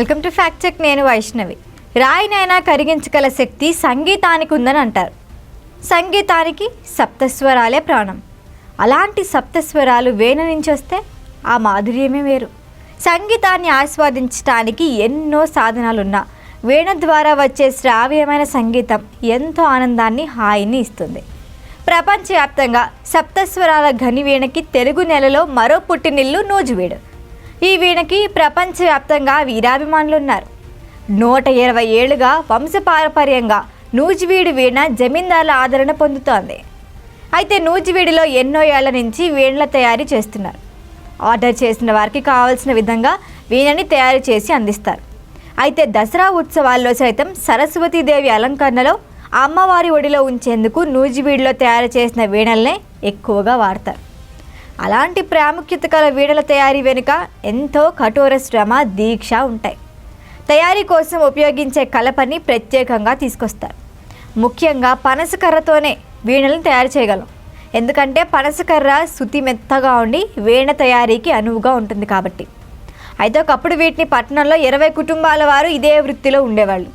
Welcome to fact check నేను వైష్ణవి. రాయినైనా కరిగించగల శక్తి సంగీతానికి ఉందని అంటారు. సంగీతానికి సప్తస్వరాలే ప్రాణం. అలాంటి సప్తస్వరాలు వేణ నుంచి వస్తే ఆ మాధుర్యమే వేరు. సంగీతాన్ని ఆస్వాదించడానికి ఎన్నో సాధనాలున్నా వీణ ద్వారా వచ్చే శ్రావ్యమైన సంగీతం ఎంతో ఆనందాన్ని హాయిని ఇస్తుంది. ప్రపంచవ్యాప్తంగా సప్తస్వరాల ఘని వీణకి తెలుగు నెలలో మరో పుట్టినిల్లు నూజువేడు. ఈ వీణకి ప్రపంచవ్యాప్తంగా వీరాభిమానులు ఉన్నారు నూట ఇరవై ఏళ్ళుగా వంశపారపర్యంగా నూజివీడు వీణ జమీందారుల ఆదరణ పొందుతోంది. అయితే నూజివీడులో ఎన్నో ఏళ్ళ నుంచి వీణల తయారీ చేస్తున్నారు. ఆర్డర్ చేసిన వారికి కావాల్సిన విధంగా వీణని తయారు చేసి అందిస్తారు. అయితే దసరా ఉత్సవాల్లో సైతం సరస్వతీదేవి అలంకరణలో అమ్మవారి ఒడిలో ఉంచేందుకు నూజివీడులో తయారు చేసిన వీణల్నే ఎక్కువగా వాడతారు. అలాంటి ప్రాముఖ్యత గల వీణల తయారీ వెనుక ఎంతో కఠోర శ్రమ దీక్ష ఉంటాయి. తయారీ కోసం ఉపయోగించే కలపని ప్రత్యేకంగా తీసుకొస్తారు. ముఖ్యంగా పనసకర్రతోనే వీణలను తయారు చేయగలం. ఎందుకంటే పనసకర్ర శుతి మెత్తగా ఉండి వీణ తయారీకి అనువుగా ఉంటుంది కాబట్టి. అయితే ఒకప్పుడు వీటిని పట్టణంలో ఇరవై కుటుంబాల వారు ఇదే వృత్తిలో ఉండేవాళ్ళు.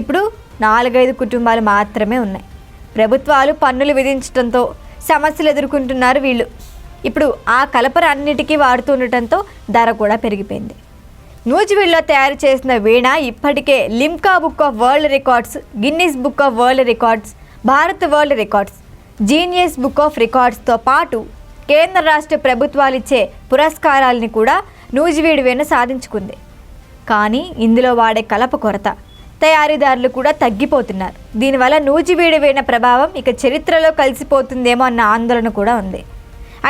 ఇప్పుడు నాలుగైదు కుటుంబాలు మాత్రమే ఉన్నాయి. ప్రభుత్వాలు పన్నులు విధించడంతో సమస్యలు ఎదుర్కొంటున్నారు వీళ్ళు. ఇప్పుడు ఆ కలపర అన్నిటికీ వాడుతుండటంతో ధర కూడా పెరిగిపోయింది. నూజివీడులో తయారు చేసిన వీణ ఇప్పటికే Limca book of world records Guinness book of world records Bharat world records genius book of రికార్డ్స్తో పాటు కేంద్ర రాష్ట్ర ప్రభుత్వాలు ఇచ్చే పురస్కారాలని కూడా నూజివీడు వీణ సాధించుకుంది. కానీ ఇందులో వాడే కలప కొరత తయారీదారులు కూడా తగ్గిపోతున్నారు. దీనివల్ల నూజివీడు వీణ ప్రభావం ఇక చరిత్రలో కలిసిపోతుందేమో అన్న ఆందోళన కూడా ఉంది.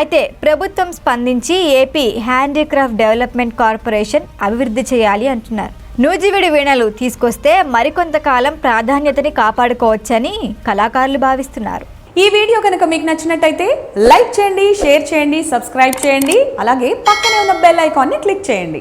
అయితే ప్రభుత్వం స్పందించి ఏపీ హ్యాండీక్రాఫ్ట్ డెవలప్మెంట్ కార్పొరేషన్ అభివృద్ధి చేయాలి అంటున్నారు. నూజివీడి వీణలు తీసుకొస్తే మరికొంతకాలం ప్రాధాన్యతని కాపాడుకోవచ్చని కళాకారులు భావిస్తున్నారు. ఈ వీడియో కనుక మీకు నచ్చినట్టయితే లైక్ చేయండి షేర్ చేయండి సబ్స్క్రైబ్ చేయండి అలాగే పక్కనే ఉన్న బెల్ ఐకాన్ని క్లిక్ చేయండి.